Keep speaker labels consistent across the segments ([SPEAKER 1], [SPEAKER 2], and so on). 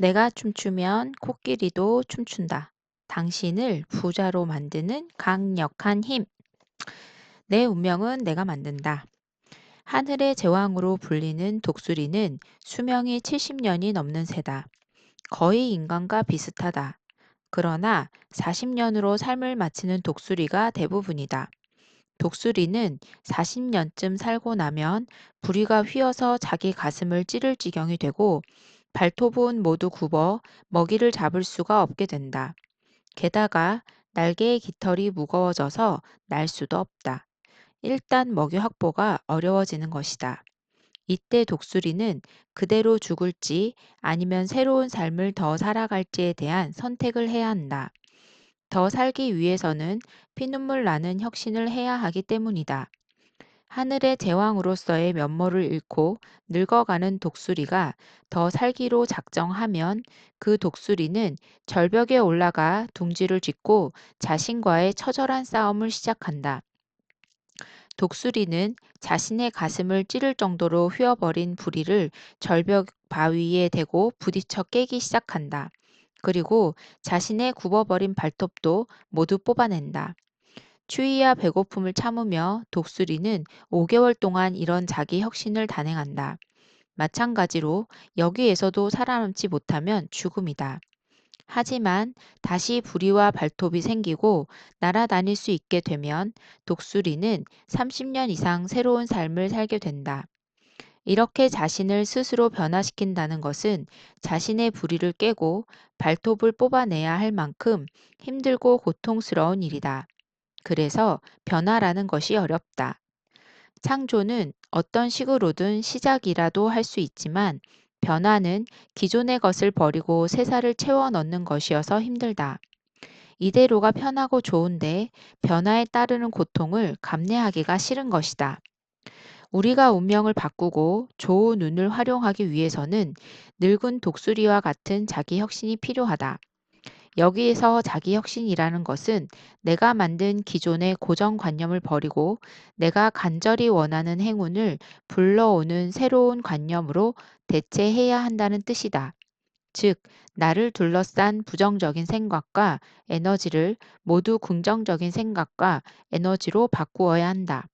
[SPEAKER 1] 내가 춤추면 코끼리도 춤춘다. 당신을 부자로 만드는 강력한 힘. 내 운명은 내가 만든다. 하늘의 제왕으로 불리는 독수리는 수명이 70년이 넘는 새다. 거의 인간과 비슷하다. 그러나 40년으로 삶을 마치는 독수리가 대부분이다. 독수리는 40년쯤 살고 나면 부리가 휘어서 자기 가슴을 찌를 지경이 되고 발톱은 모두 굽어 먹이를 잡을 수가 없게 된다. 게다가 날개의 깃털이 무거워져서 날 수도 없다. 일단 먹이 확보가 어려워지는 것이다. 이때 독수리는 그대로 죽을지 아니면 새로운 삶을 더 살아갈지에 대한 선택을 해야 한다. 더 살기 위해서는 피눈물 나는 혁신을 해야 하기 때문이다. 하늘의 제왕으로서의 면모를 잃고 늙어가는 독수리가 더 살기로 작정하면 그 독수리는 절벽에 올라가 둥지를 짓고 자신과의 처절한 싸움을 시작한다. 독수리는 자신의 가슴을 찌를 정도로 휘어버린 부리를 절벽 바위에 대고 부딪혀 깨기 시작한다. 그리고 자신의 굽어버린 발톱도 모두 뽑아낸다. 추위와 배고픔을 참으며 독수리는 5개월 동안 이런 자기 혁신을 단행한다. 마찬가지로 여기에서도 살아남지 못하면 죽음이다. 하지만 다시 부리와 발톱이 생기고 날아다닐 수 있게 되면 독수리는 30년 이상 새로운 삶을 살게 된다. 이렇게 자신을 스스로 변화시킨다는 것은 자신의 부리를 깨고 발톱을 뽑아내야 할 만큼 힘들고 고통스러운 일이다. 그래서 변화라는 것이 어렵다. 창조는 어떤 식으로든 시작이라도 할 수 있지만 변화는 기존의 것을 버리고 새살을 채워 넣는 것이어서 힘들다. 이대로가 편하고 좋은데 변화에 따르는 고통을 감내하기가 싫은 것이다. 우리가 운명을 바꾸고 좋은 운을 활용하기 위해서는 늙은 독수리와 같은 자기 혁신이 필요하다. 여기에서 자기 혁신이라는 것은 내가 만든 기존의 고정관념을 버리고 내가 간절히 원하는 행운을 불러오는 새로운 관념으로 대체해야 한다는 뜻이다. 즉, 나를 둘러싼 부정적인 생각과 에너지를 모두 긍정적인 생각과 에너지로 바꾸어야 한다.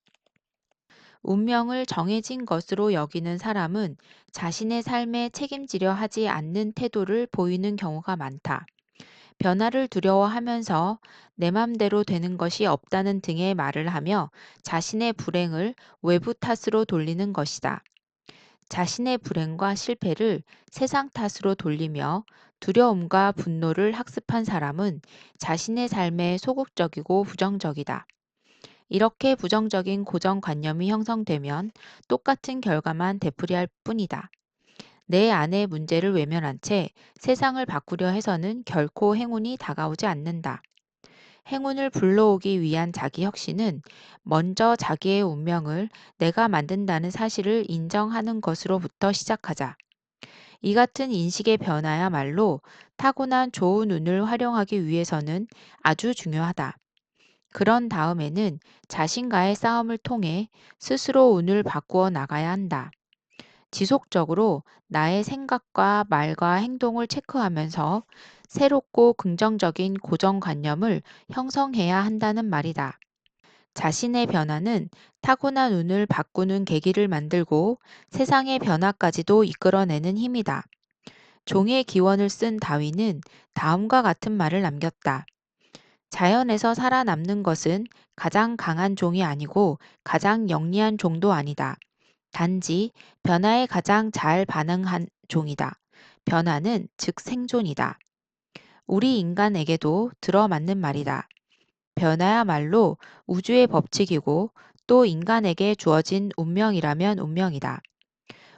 [SPEAKER 1] 운명을 정해진 것으로 여기는 사람은 자신의 삶에 책임지려 하지 않는 태도를 보이는 경우가 많다. 변화를 두려워하면서 내 맘대로 되는 것이 없다는 등의 말을 하며 자신의 불행을 외부 탓으로 돌리는 것이다. 자신의 불행과 실패를 세상 탓으로 돌리며 두려움과 분노를 학습한 사람은 자신의 삶에 소극적이고 부정적이다. 이렇게 부정적인 고정관념이 형성되면 똑같은 결과만 되풀이할 뿐이다. 내 안의 문제를 외면한 채 세상을 바꾸려 해서는 결코 행운이 다가오지 않는다. 행운을 불러오기 위한 자기 혁신은 먼저 자기의 운명을 내가 만든다는 사실을 인정하는 것으로부터 시작하자. 이 같은 인식의 변화야말로 타고난 좋은 운을 활용하기 위해서는 아주 중요하다. 그런 다음에는 자신과의 싸움을 통해 스스로 운을 바꾸어 나가야 한다. 지속적으로 나의 생각과 말과 행동을 체크하면서 새롭고 긍정적인 고정관념을 형성해야 한다는 말이다. 자신의 변화는 타고난 운을 바꾸는 계기를 만들고 세상의 변화까지도 이끌어내는 힘이다. 종의 기원을 쓴 다윈은 다음과 같은 말을 남겼다. 자연에서 살아남는 것은 가장 강한 종이 아니고 가장 영리한 종도 아니다. 단지 변화에 가장 잘 반응한 종이다. 변화는 즉 생존이다. 우리 인간에게도 들어맞는 말이다. 변화야말로 우주의 법칙이고 또 인간에게 주어진 운명이라면 운명이다.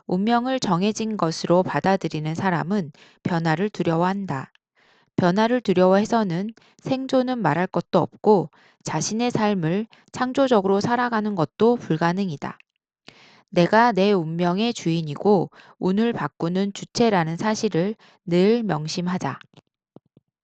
[SPEAKER 1] 운명을 정해진 것으로 받아들이는 사람은 변화를 두려워한다. 변화를 두려워해서는 생존은 말할 것도 없고 자신의 삶을 창조적으로 살아가는 것도 불가능이다. 내가 내 운명의 주인이고 운을 바꾸는 주체라는 사실을 늘 명심하자.